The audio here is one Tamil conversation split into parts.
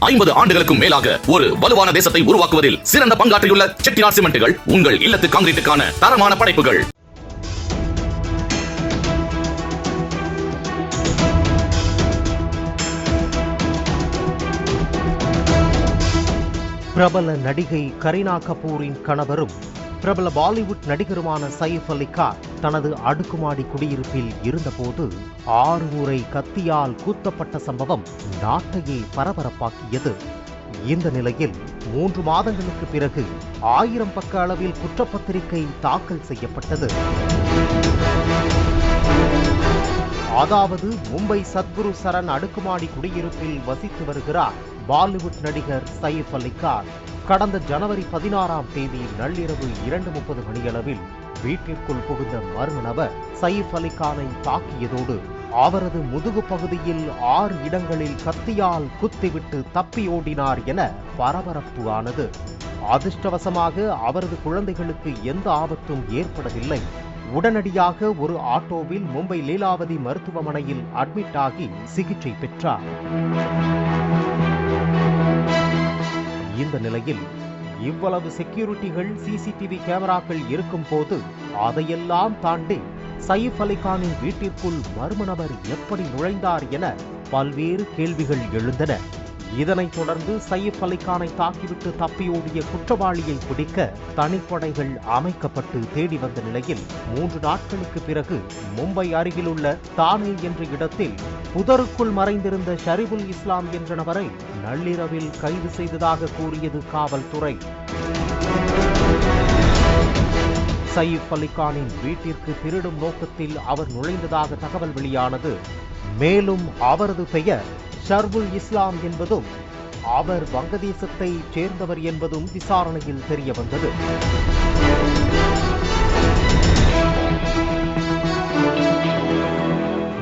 ஐம்பது ஆண்டுகளுக்கும் மேலாக ஒரு வலுவான தேசத்தை உருவாக்குவதில் சிறந்த பங்காற்றியுள்ள செட்டிநாட் சிமெண்ட்டுகள் உங்கள் இல்லத்து காங்கிரீட்டுக்கான தரமான படைப்புகள். பிரபல நடிகை கரீனா கபூரின் கணவரும் பிரபல பாலிவுட் நடிகருமான சயிஃப் அலி கான் தனது அடுக்குமாடி குடியிருப்பில் இருந்தபோது ஆறு முறை கத்தியால் கூத்தப்பட்ட சம்பவம் நாட்டையே பரபரப்பாக்கியது. இந்த நிலையில் மூன்று மாதங்களுக்கு பிறகு ஆயிரம் பக்க அளவில் குற்றப்பத்திரிகை தாக்கல் செய்யப்பட்டது. அதாவது மும்பை சத்குரு சரண் அடுக்குமாடி குடியிருப்பில் வசித்து வருகிறார் பாலிவுட் நடிகர் சயிஃப் அலி கான் கடந்த ஜனவரி பதினாறாம் தேதி நள்ளிரவு இரண்டு முப்பது மணியளவில் வீட்டிற்குள் புகுந்த மர்ம நபர் சயிஃப் அலி கானை தாக்கியதோடு அவரது முதுகு பகுதியில் ஆறு இடங்களில் கத்தியால் குத்திவிட்டு தப்பி ஓடினார் என பரபரப்பு ஆனது அதிர்ஷ்டவசமாக அவரது குழந்தைகளுக்கு எந்த ஆபத்தும் ஏற்படவில்லை. உடனடியாக ஒரு ஆட்டோவில் மும்பை லீலாவதி மருத்துவமனையில் அட்மிட் ஆகி சிகிச்சை பெற்றார். இருந்த நிலையில் இவ்வளவு செக்யூரிட்டிகள் சிசிடிவி கேமராக்கள் இருக்கும் போது அதையெல்லாம் தாண்டி சயிஃப் அலிகானின் வீட்டிற்குள் மர்ம நபர் எப்படி நுழைந்தார் என பல்வேறு கேள்விகள் எழுந்தன. இதனைத் தொடர்ந்து சயிப் அலிகானை தாக்கிவிட்டு தப்பியோடிய குற்றவாளியை பிடிக்க தனிப்படைகள் அமைக்கப்பட்டு தேடி வந்த நிலையில் மூன்று நாட்களுக்கு பிறகு மும்பை அருகிலுள்ள தானே என்ற இடத்தில் புதருக்குள் மறைந்திருந்த ஷரிபுல் இஸ்லாம் என்ற நபரை நள்ளிரவில் கைது செய்ததாக கூறியது காவல்துறை. சயிப் அலிகானின் வீட்டிற்கு திருடும் நோக்கத்தில் அவர் நுழைந்ததாக தகவல் வெளியானது. மேலும் அவரது பெயர் ஷர்புல் இஸ்லாம் என்பதும் அவர் வங்கதேசத்தை சேர்ந்தவர் என்பதும் விசாரணையில் தெரியவந்தது.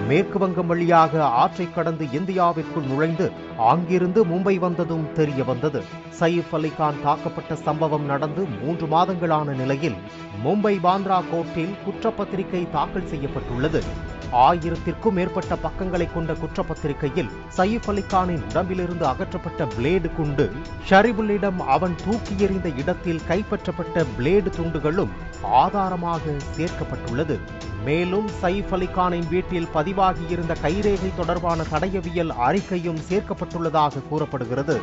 மேற்கு வங்கம் வழியாக ஆற்றை கடந்து இந்தியாவிற்குள் நுழைந்து அங்கிருந்து மும்பை வந்ததும் தெரிய வந்தது. சயிஃப் அலிகான் தாக்கப்பட்ட சம்பவம் நடந்து மூன்று மாதங்களான நிலையில் மும்பை பாந்த்ரா கோர்ட்டில் குற்றப்பத்திரிகை தாக்கல் செய்யப்பட்டுள்ளது. ஆயிரத்திற்கும் மேற்பட்ட பக்கங்களை கொண்ட குற்றப்பத்திரிகையில் சயிஃப் அலிகானின் உடம்பிலிருந்து அகற்றப்பட்ட பிளேடு குண்டு ஷரிபுல்லிடம் அவன் தூக்கி எறிந்த இடத்தில் கைப்பற்றப்பட்ட பிளேடு துண்டுகளும் ஆதாரமாக சேர்க்கப்பட்டுள்ளது. மேலும் சைஃப் அலிகானின் வீட்டில் பதிவாகியிருந்த கைரேகை தொடர்பான தடயவியல் அறிக்கையும் சேர்க்கப்பட்டுள்ளதாக கூறப்படுகிறது.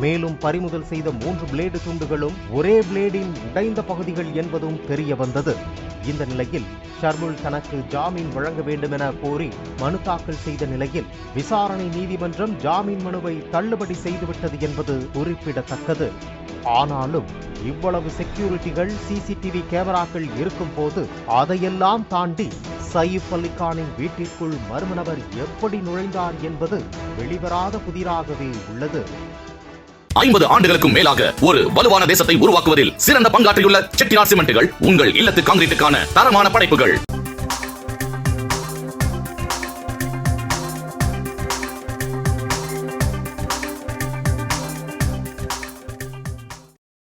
மேலும் பறிமுதல் செய்த மூன்று பிளேடு துண்டுகளும் ஒரே பிளேடின் உடைந்த பகுதிகள் என்பதும் தெரிய வந்தது. இந்த நிலையில் ஷர்முல் தனக்கு ஜாமீன் வழங்க வேண்டும் என கோரி மனு தாக்கல் செய்த நிலையில் விசாரணை நீதிமன்றம் ஜாமீன் மனுவை தள்ளுபடி செய்துவிட்டது என்பது குறிப்பிடத்தக்கது. ஆனாலும் இவ்வளவு செக்யூரிட்டிகள் சிசிடிவி கேமராக்கள் இருக்கும் போது அதையெல்லாம் தாண்டி சயிஃப் அலிகானின் வீட்டிற்குள் மர்ம நபர் எப்படி நுழைந்தார் என்பது வெளிவராத புதிராகவே உள்ளது. ஐம்பது ஆண்டுகளுக்கும் மேலாக ஒரு வலுவான தேசத்தை உருவாக்குவதில் சிறந்த பங்காற்றியுள்ள செட்டிநாட் சிமெண்ட்டுகள் உங்கள் இல்லத்து கான்கிரீட்டுக்கான தரமான படைப்புகள்.